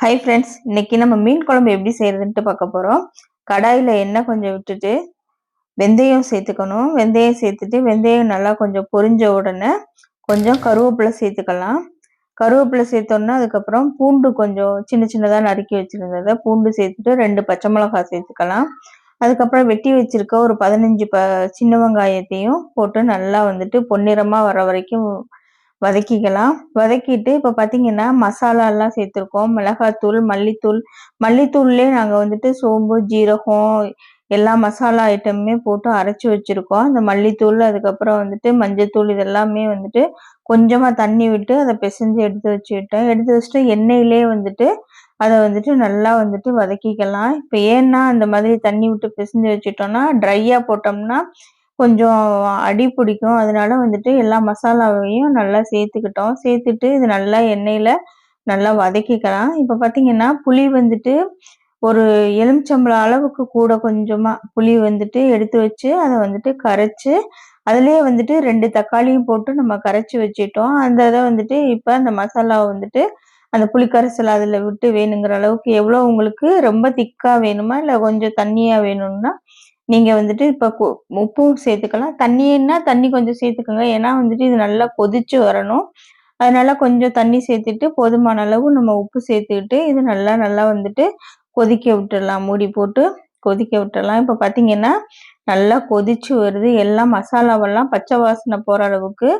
Hi friends இன்னைக்கு நம்ம மீன் குழம்பு எப்படி செய்யறதுன்ட்டு பார்க்க போகிறோம் கடாயில் எண்ணெய் கொஞ்சம் விட்டுட்டு வெந்தயம் சேர்த்துக்கணும். வெந்தயம் சேர்த்துட்டு வெந்தயம் நல்லா கொஞ்சம் பொரிஞ்ச உடனே கொஞ்சம் கருவேப்பிலை சேர்த்துக்கலாம். கருவேப்பிலை சேர்த்தோன்னா அதுக்கப்புறம் பூண்டு கொஞ்சம் சின்ன சின்னதாக நறுக்கி வச்சுருந்ததை பூண்டு சேர்த்துட்டு ரெண்டு பச்சை மிளகாய் சேர்த்துக்கலாம். அதுக்கப்புறம் வெட்டி வச்சிருக்க ஒரு பதினஞ்சு ப சின்ன வெங்காயத்தையும் போட்டு நல்லா வந்துட்டு பொன்னிறமாக வர வரைக்கும் வதக்கிக்கலாம். வதக்கிட்டு இப்போ பார்த்தீங்கன்னா மசாலாலாம் சேர்த்துருக்கோம். மிளகாத்தூள் மல்லித்தூள். மல்லித்தூள்லேயே நாங்கள் வந்துட்டு சோம்பு ஜீரகம் எல்லா மசாலா ஐட்டமுமே போட்டு அரைச்சி வச்சுருக்கோம். அந்த மல்லித்தூள் அதுக்கப்புறம் வந்துட்டு மஞ்சத்தூள் இதெல்லாமே வந்துட்டு கொஞ்சமாக தண்ணி விட்டு அதை பிசைஞ்சு எடுத்து வச்சுக்கிட்டேன். எடுத்து வச்சுட்டு எண்ணெயிலே வந்துட்டு அதை வந்துட்டு நல்லா வந்துட்டு வதக்கிக்கலாம். இப்போ ஏன்னா அந்த மாதிரி தண்ணி விட்டு பிசைஞ்சு வச்சுட்டோம்னா ட்ரையாக போட்டோம்னா கொஞ்சம் அடி பிடிக்கும். அதனால வந்துட்டு எல்லா மசாலாவையும் நல்லா சேர்த்துக்கிட்டோம். சேர்த்துட்டு இது நல்லா எண்ணெயில் நல்லா வதக்கிக்கலாம். இப்போ பார்த்தீங்கன்னா புளி வந்துட்டு ஒரு எலுமிச்சம்பழம் அளவுக்கு கூட கொஞ்சமாக புளி வந்துட்டு எடுத்து வச்சு அதை வந்துட்டு கரைச்சி அதுலேயே வந்துட்டு ரெண்டு தக்காளியும் போட்டு நம்ம கரைச்சி வச்சிட்டோம். அந்த இதை வந்துட்டு இப்போ அந்த மசாலாவை வந்துட்டு அந்த புளிக்கரைசல் அதில் விட்டு வேணுங்கிற அளவுக்கு எவ்வளோ உங்களுக்கு ரொம்ப திக்காக வேணுமா இல்லை கொஞ்சம் தண்ணியாக வேணும்னா நீங்கள் வந்துட்டு இப்போ உப்பும் சேர்த்துக்கலாம். தண்ணின்னா தண்ணி கொஞ்சம் சேர்த்துக்கோங்க. ஏன்னா வந்துட்டு இது நல்லா கொதிச்சு வரணும். அதனால கொஞ்சம் தண்ணி சேர்த்துட்டு போதுமான அளவு நம்ம உப்பு சேர்த்துக்கிட்டு இது நல்லா நல்லா வந்துட்டு கொதிக்க விட்டுடலாம். மூடி போட்டு கொதிக்க விட்டுடலாம். இப்போ பார்த்தீங்கன்னா நல்லா கொதிச்சு வருது. எல்லாம் மசாலாவெல்லாம் பச்சை வாசனை போகிற அளவுக்கு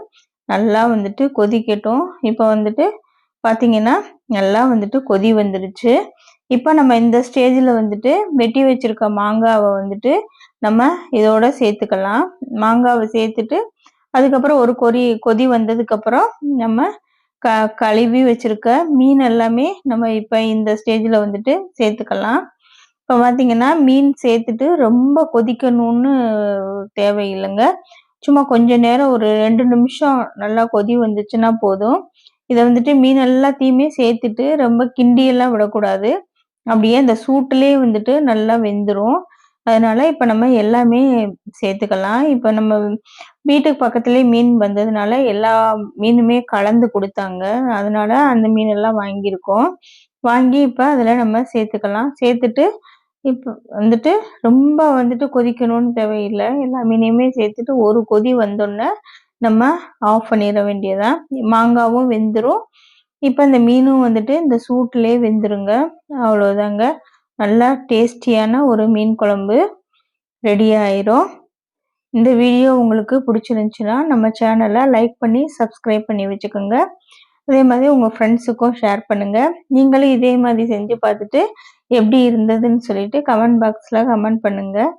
நல்லா வந்துட்டு கொதிக்கட்டும். இப்போ வந்துட்டு பார்த்தீங்கன்னா நல்லா வந்துட்டு கொதி வந்துடுச்சு இப்போ நம்ம இந்த ஸ்டேஜில் வந்துட்டு வெட்டி வச்சிருக்க மாங்காவை வந்துட்டு நம்ம இதோட சேர்த்துக்கலாம். மாங்காவை சேர்த்துட்டு அதுக்கப்புறம் ஒரு கொதி கொதி வந்ததுக்கப்புறம் நம்ம க கழுவி வச்சிருக்க மீன் எல்லாமே நம்ம இப்போ இந்த ஸ்டேஜில் வந்துட்டு சேர்த்துக்கலாம். இப்போ பார்த்தீங்கன்னா மீன் சேர்த்துட்டு ரொம்ப கொதிக்கணும்னு தேவையில்லைங்க. சும்மா கொஞ்ச நேரம் ஒரு ரெண்டு நிமிஷம் நல்லா கொதி வந்துச்சுன்னா போதும். இதை வந்துட்டு மீன் எல்லாத்தையுமே சேர்த்துட்டு ரொம்ப கிண்டியெல்லாம் விடக்கூடாது. அப்படியே அந்த சூட்டுலேயே வந்துட்டு நல்லா வெந்துடும் அதனால இப்போ நம்ம எல்லாமே சேர்த்துக்கலாம். இப்போ நம்ம வீட்டுக்கு பக்கத்துலேயே மீன் வந்ததுனால எல்லா மீனுமே கலந்து கொடுத்தாங்க. அதனால அந்த மீன் எல்லாம் வாங்கியிருக்கோம். வாங்கி இப்போ அதில் நம்ம சேர்த்துக்கலாம். சேர்த்துட்டு இப்போ வந்துட்டு ரொம்ப வந்துட்டு கொதிக்கணும்னு தேவையில்லை. எல்லா மீனையுமே சேர்த்துட்டு ஒரு கொதி வந்தோடனே நம்ம ஆஃப் பண்ணிட வேண்டியதான் மாங்காவும் வெந்துடும் இப்போ இந்த மீனும் வந்துட்டு இந்த சூட்லேயே வெந்துருங்க. அவ்வளோதாங்க நல்லா டேஸ்டியான ஒரு மீன் குழம்பு ரெடி ஆயிரும். இந்த வீடியோ உங்களுக்கு பிடிச்சிருந்துச்சுன்னா நம்ம சேனலை லைக் பண்ணி சப்ஸ்கிரைப் பண்ணி வச்சுக்கோங்க. அதே மாதிரி உங்கள் ஃப்ரெண்ட்ஸுக்கும் ஷேர் பண்ணுங்கள் நீங்களும் இதே மாதிரி செஞ்சு பார்த்துட்டு எப்படி இருந்ததுன்னு சொல்லிட்டு கமெண்ட் பாக்ஸில் கமெண்ட் பண்ணுங்கள்